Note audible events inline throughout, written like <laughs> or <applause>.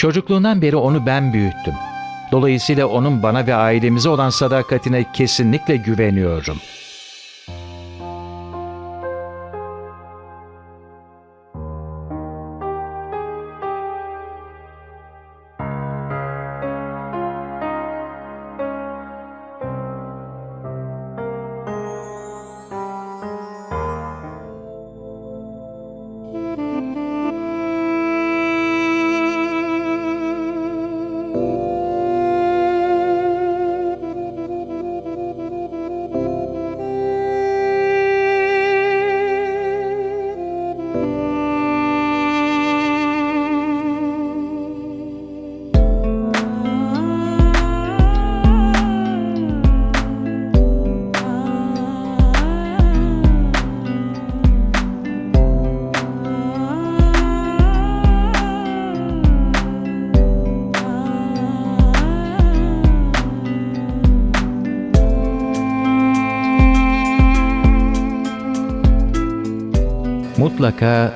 Çocukluğundan beri onu ben büyüttüm. Dolayısıyla onun bana ve ailemize olan sadakatine kesinlikle güveniyorum. Mutlaka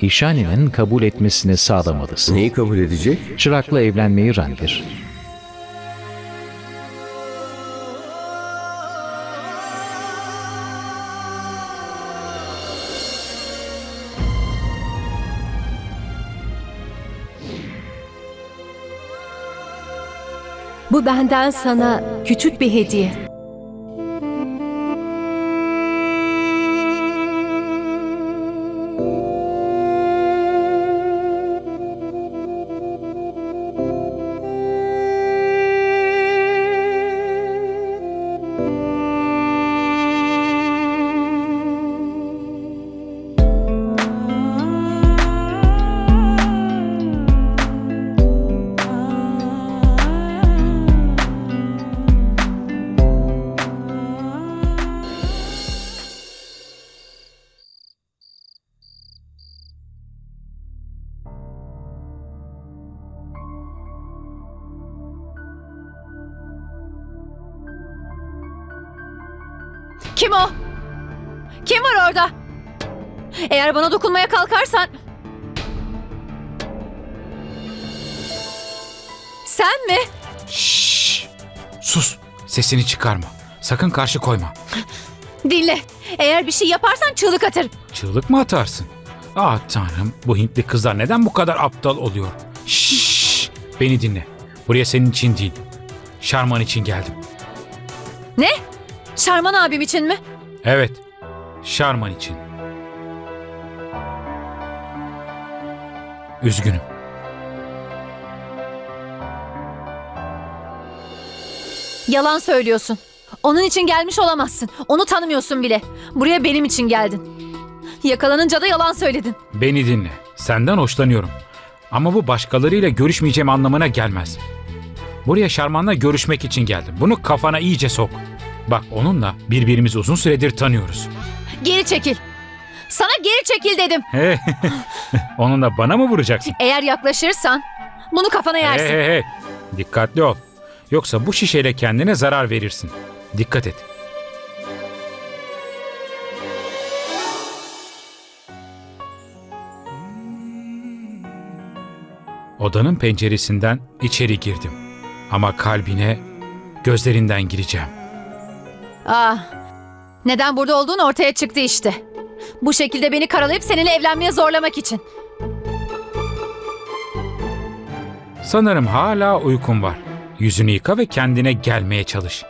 İşani'nin kabul etmesini sağlamalısın. Neyi kabul edecek? Çırak'la evlenmeyi Ranvir. Bu benden sana küçük bir hediye. Kim o? Kim var orada? Eğer bana dokunmaya kalkarsan... Sen mi? Şşş! Sus! Sesini çıkarma. Sakın karşı koyma. Dinle. Eğer bir şey yaparsan çığlık atarım. Çığlık mı atarsın? Ah tanrım bu Hintli kızlar neden bu kadar aptal oluyor? Şşş! Beni dinle. Buraya senin için değil. Şarman için geldim. Ne? Şarman abim için mi? Evet. Şarman için. Üzgünüm. Yalan söylüyorsun. Onun için gelmiş olamazsın. Onu tanımıyorsun bile. Buraya benim için geldin. Yakalanınca da yalan söyledin. Beni dinle. Senden hoşlanıyorum. Ama bu başkalarıyla görüşmeyeceğim anlamına gelmez. Buraya Şarman'la görüşmek için geldim. Bunu kafana iyice sok. Bak onunla birbirimizi uzun süredir tanıyoruz. Geri çekil. Sana geri çekil dedim. He. <laughs> Onunla bana mı vuracaksın? Eğer yaklaşırsan bunu kafana yersin. Hey hey hey. Dikkatli ol. Yoksa bu şişeyle kendine zarar verirsin. Dikkat et. Odanın penceresinden içeri girdim. Ama kalbine, gözlerinden gireceğim. Ah, neden burada olduğun ortaya çıktı işte. Bu şekilde beni karalayıp seninle evlenmeye zorlamak için. Sanırım hala uykun var. Yüzünü yıka ve kendine gelmeye çalış.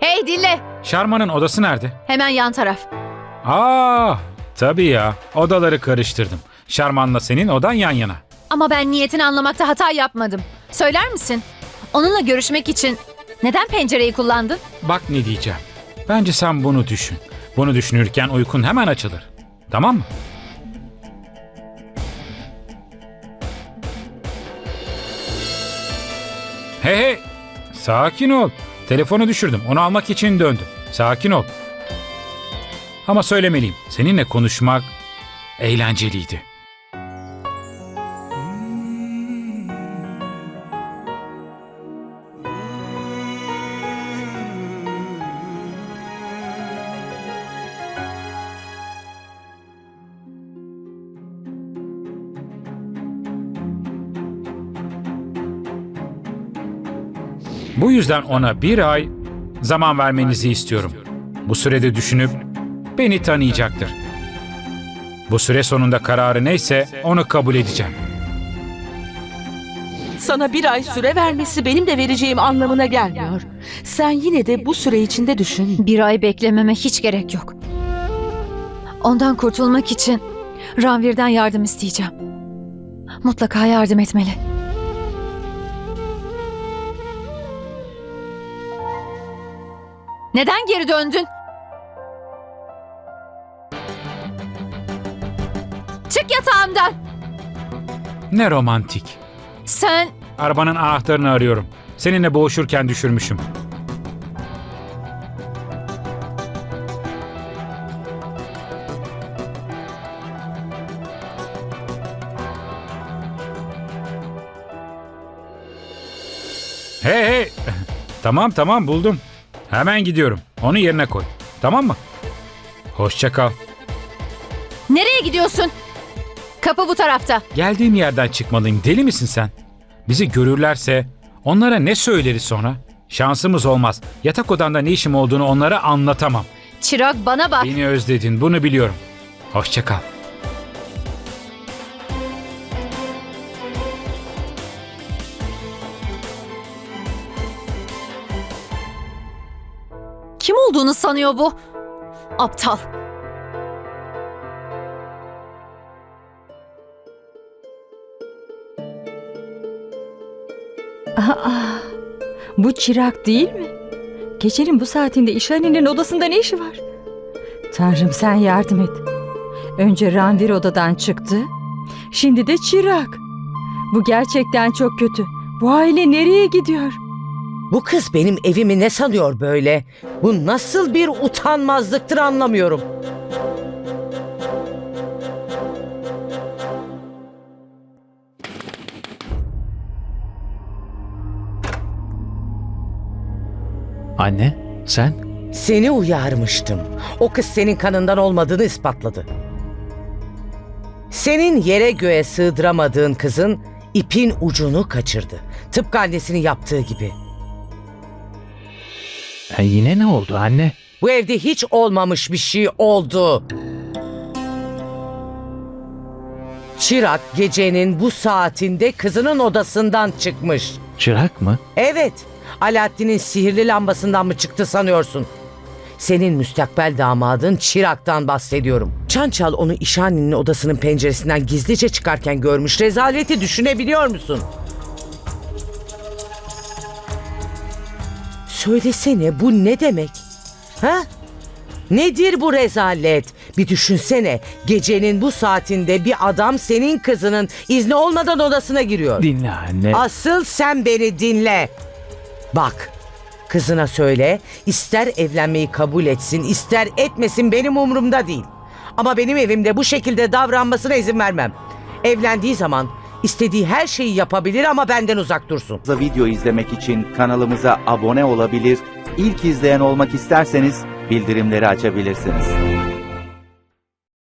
Hey dinle, Şarman'ın odası nerede? hemen yan taraf. Aa, tabii ya. Odaları karıştırdım. Şarman'la senin odan yan yana. Ama ben niyetini anlamakta hata yapmadım. Söyler misin? Onunla görüşmek için neden pencereyi kullandın? Bak ne diyeceğim. Bence sen bunu düşün. Bunu düşünürken uykun hemen açılır. Tamam mı? Hey hey! Sakin ol. Telefonu düşürdüm. Onu almak için döndüm. Sakin ol. Ama söylemeliyim. Seninle konuşmak eğlenceliydi. Bu yüzden ona bir ay zaman vermenizi istiyorum. Bu sürede düşünüp beni tanıyacaktır. Bu süre sonunda kararı neyse onu kabul edeceğim. Sana bir ay süre vermesi benim de vereceğim anlamına gelmiyor. Sen yine de bu süre içinde düşün. Bir ay beklememe hiç gerek yok. Ondan kurtulmak için Ranvir'den yardım isteyeceğim. Mutlaka yardım etmeli. Neden geri döndün? Çık yatağımdan. Ne romantik. Sen Arabanın anahtarını arıyorum. Seninle boğuşurken düşürmüşüm. Hey hey. <laughs> Tamam tamam buldum. Hemen gidiyorum. Onu yerine koy. Tamam mı? Hoşça kal. nereye gidiyorsun? Kapı bu tarafta. Geldiğim yerden çıkmalıyım. Deli misin sen? Bizi görürlerse onlara ne söyleriz sonra? Şansımız olmaz. Yatak odanda ne işim olduğunu onlara anlatamam. Çırak bana bak. Beni özledin, bunu biliyorum. Hoşça kal. Kim olduğunu sanıyor bu? Aptal. Aa, bu çırak değil mi? Gecenin bu saatinde İşhani'nin odasında ne işi var? Tanrım sen yardım et. Önce Ranvir odadan çıktı. Şimdi de çırak. Bu gerçekten çok kötü. Bu aile nereye gidiyor? Bu kız benim evimi ne sanıyor böyle? Bu nasıl bir utanmazlıktır anlamıyorum. Anne, sen? Seni uyarmıştım. O kız senin kanından olmadığını ispatladı. Senin yere göğe sığdıramadığın kızın ipin ucunu kaçırdı. Tıpkı annesinin yaptığı gibi. Ha, yine ne oldu anne? Bu evde hiç olmamış bir şey oldu. Çırak gecenin bu saatinde kızının odasından çıkmış. Çırak mı? Evet, Alaaddin'in sihirli lambasından mı çıktı sanıyorsun? Senin müstakbel damadın Çırak'tan bahsediyorum. Çançal onu İşani'nin odasının penceresinden gizlice çıkarken görmüş. Rezaleti düşünebiliyor musun? Söylesene bu ne demek? Ha? Nedir bu rezalet? Bir düşünsene. Gecenin bu saatinde bir adam senin kızının izni olmadan odasına giriyor. Dinle anne. Asıl sen beni dinle. Bak, kızına söyle, ister evlenmeyi kabul etsin, ister etmesin benim umurumda değil. Ama benim evimde bu şekilde davranmasına izin vermem. Evlendiği zaman istediği her şeyi yapabilir ama benden uzak dursun. video izlemek için kanalımıza abone olabilir, ilk izleyen olmak isterseniz bildirimleri açabilirsiniz.